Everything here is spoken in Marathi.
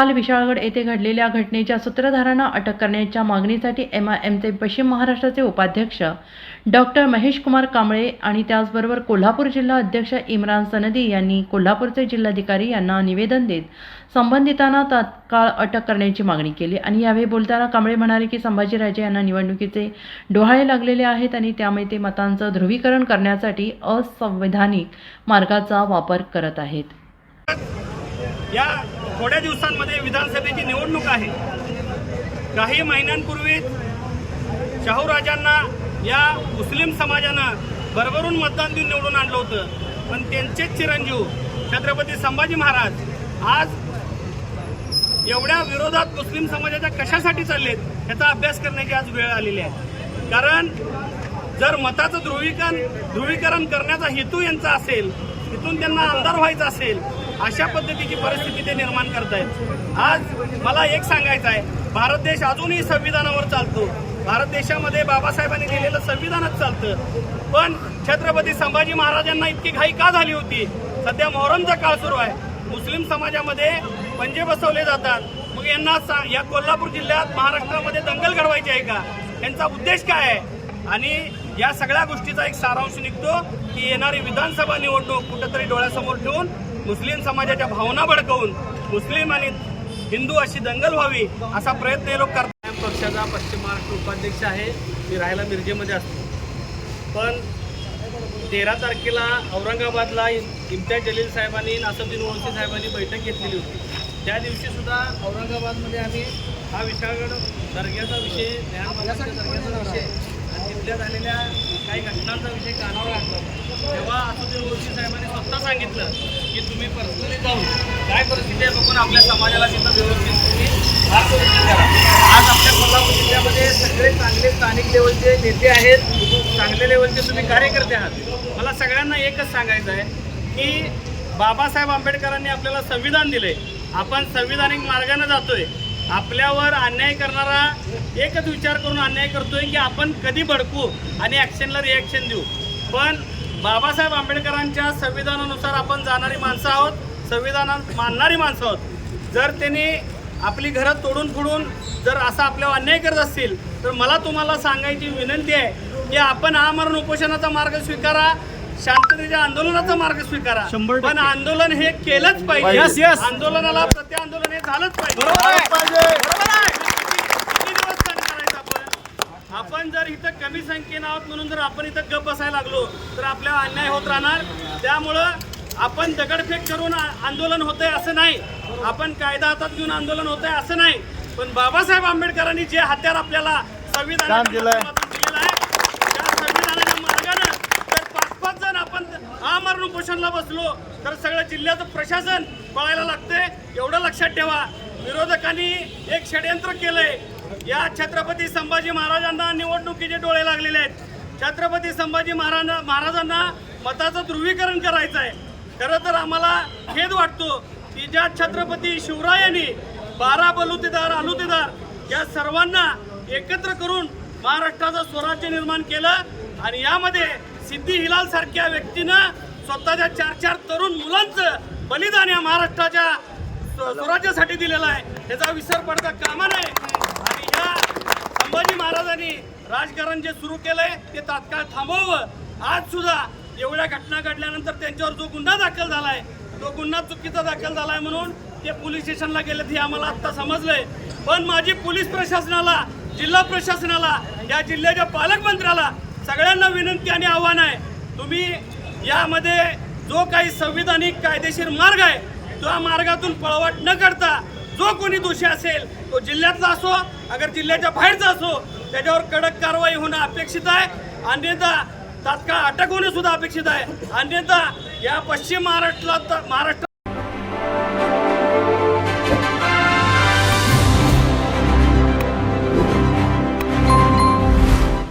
काल विशाळगड येथे घडलेल्या घटनेच्या सूत्रधारांना अटक करण्याच्या मागणीसाठी एम आय एमचे पश्चिम महाराष्ट्राचे उपाध्यक्ष डॉक्टर महेश कुमार कांबळे आणि त्याचबरोबर कोल्हापूर जिल्हा अध्यक्ष इम्रान सनदी यांनी कोल्हापूरचे जिल्हाधिकारी यांना निवेदन देत संबंधितांना तात्काळ अटक करण्याची मागणी केली. आणि यावेळी बोलताना कांबळे म्हणाले की संभाजीराजे यांना निवडणुकीचे डोहाळे लागलेले आहेत आणि त्यामुळे ते मतांचं ध्रुवीकरण करण्यासाठी असंवैधानिक मार्गाचा वापर करत आहेत. या थोड्या दिवसांमध्ये विधानसभेची निवडणूक आहे. काही महिन्यांपूर्वी शाहूराजांना या मुस्लिम समाजानं भरभरून मतदान देऊन निवडून आणलं होतं. पण त्यांचेच चिरंजीव छत्रपती संभाजी महाराज आज एवढ्या विरोधात मुस्लिम समाजाच्या कशासाठी चाललेत याचा अभ्यास करण्याची आज वेळ आलेली आहे. कारण जर मताचं ध्रुवीकरण ध्रुवीकरण करण्याचा हेतू यांचा असेल तिथून त्यांना आमदार व्हायचा असेल अशा पद्धतीची परिस्थिती ते निर्माण करतायत. आज मला एक सांगायचं आहे. भारत देश अजूनही संविधानावर चालतो. भारत देशामध्ये बाबासाहेबांनी लिहिलेलं संविधानच चालतं. पण छत्रपती संभाजी महाराजांना इतकी घाई का झाली होती? सध्या मोहरमचा काळ सुरू आहे. मुस्लिम समाजामध्ये पंजे बसवले जातात. मग यांना या कोल्हापूर जिल्ह्यात महाराष्ट्रामध्ये दंगल घडवायची आहे का? यांचा उद्देश काय आहे? आणि या सगळ्या गोष्टीचा एक सारांश निघतो की येणारी विधानसभा निवडणूक कुठंतरी डोळ्यासमोर ठेवून मुस्लिम समाजाच्या भावना भडकवून मुस्लिम आणि हिंदू अशी दंगल व्हावी असा प्रयत्न हे लोक करतात. पक्षाचा पश्चिम महाराष्ट्र उपाध्यक्ष आहे मी राहायला मिरजेमध्ये असतो. पण तेरा तारखेला औरंगाबादला इम्तियाज जलील साहेबांनी नासरुद्दीन ओळखी साहेबांनी बैठक घेतलेली होती. त्या दिवशीसुद्धा औरंगाबादमध्ये आम्ही हा विशाळगड दर्ग्याचा विषय ज्ञानमार्गाच्या दर्ग्याचा विषय आणि तिथल्या झालेल्या काही घटनांचा विषय कानावर आणला तेव्हा असुद्दीन गोष्टी साहेबांनी स्वतः सांगितलं की तुम्ही पर्सनली जाऊन काय परिस्थिती आहे बघून आपल्या समाजाला तिथं व्यवस्थित तुम्ही भाग करा. आज आपल्या कोल्हापूर जिल्ह्यामध्ये सगळे चांगले स्थानिक लेवलचे नेते आहेत. चांगले लेवलचे तुम्ही कार्यकर्ते आहात. मला सगळ्यांना एकच सांगायचं आहे की बाबासाहेब आंबेडकरांनी आपल्याला संविधान दिले आपण संविधानिक मार्गाने जातोय. आपल्यावर अन्याय करणारा एकच विचार करून अन्याय करतोय की आपण कधी भडकू आणि ॲक्शनला रिॲक्शन देऊ. पण बाबासाहेब आंबेडकरांच्या संविधानानुसार आपण जाणारी माणसं आहोत संविधानात मानणारी माणसं आहोत. जर त्यांनी आपली घरं तोडून फोडून जर असा आपल्यावर अन्याय करत असतील तर मला तुम्हाला सांगायची विनंती आहे की आपण आमरण उपोषणाचा मार्ग स्वीकारा शांततेच्या आंदोलनाचा मार्ग स्वीकारा. पण आंदोलन हे केलंच पाहिजे. आंदोलनाला प्रति आंदोलन हे झालंच पाहिजे. बरोबर आहे? किती दिवस सहन करायचं आपण? आपण जर इथं कमी संख्येनं आहोत म्हणून जर आपण इथं गप बसायला लागलो तर आपल्यावर अन्याय होत राहणार. त्यामुळं आपण दगडफेक करून आ- आंदोलन होतंय असं नाही. आपण कायदा हातात घेऊन आंदोलन होतंय असं नाही. पण बाबासाहेब आंबेडकरांनी जे हत्यार आपल्याला संविधानाच्या माध्यमातून दिलेलं आहे त्या संविधानाच्या मार्गानं जर पाच पाच जण आपण आमरण उपोषणला बसलो तर सगळं जिल्ह्याचं प्रशासन पळायला लागतंय. एवढं लक्षात ठेवा. विरोधकांनी एक षडयंत्र केलंय. या छत्रपती संभाजी महाराजांना निवडणुकीचे डोळे लागलेले आहेत. छत्रपती संभाजी महाराजांना महाराजांना मताचं ध्रुवीकरण करायचं आहे खरं तर आम्हाला खेद वाटतो की ज्या छत्रपती शिवरायांनी बारा बलुतेदार अलुतेदार या सर्वांना एकत्र करून महाराष्ट्राचं स्वराज्य निर्माण केलं आणि यामध्ये सिद्धी हिलाल सारख्या व्यक्तीनं स्वतःच्या चार चार तरुण मुलांचं बलिदान या महाराष्ट्राच्या स्वराज्यासाठी दिलेलं आहे. त्याचा विसर पडता कामा नये. आणि या संभाजी महाराजांनी राजकारण जे सुरू केलंय ते तात्काळ थांबवावं. आज सुद्धा एवढ्या घटना घडल्यानंतर त्यांच्यावर जो गुन्हा दाखल झालाय तो गुन्हा चुकीचा दाखल झालाय म्हणून ते पोलीस स्टेशनला गेले हे आम्हाला आत्ता समजलंय. पण माझी पोलीस प्रशासनाला जिल्हा प्रशासनाला या जिल्ह्याच्या पालकमंत्र्याला सगळ्यांना विनंती आणि आव्हान आहे. तुम्ही यामध्ये जो काही संविधानिक कायदेशीर मार्ग आहे त्या मार्गातून पळवाट न करता जो कोणी दोषी असेल तो जिल्ह्यातला असो अगर जिल्ह्याच्या बाहेरचा असो त्याच्यावर कडक कारवाई होणं अपेक्षित आहे. अन्यथा तात्काळ अटक होणे सुद्धा अपेक्षित आहे. अन्यथा या पश्चिम महाराष्ट्रात महाराष्ट्र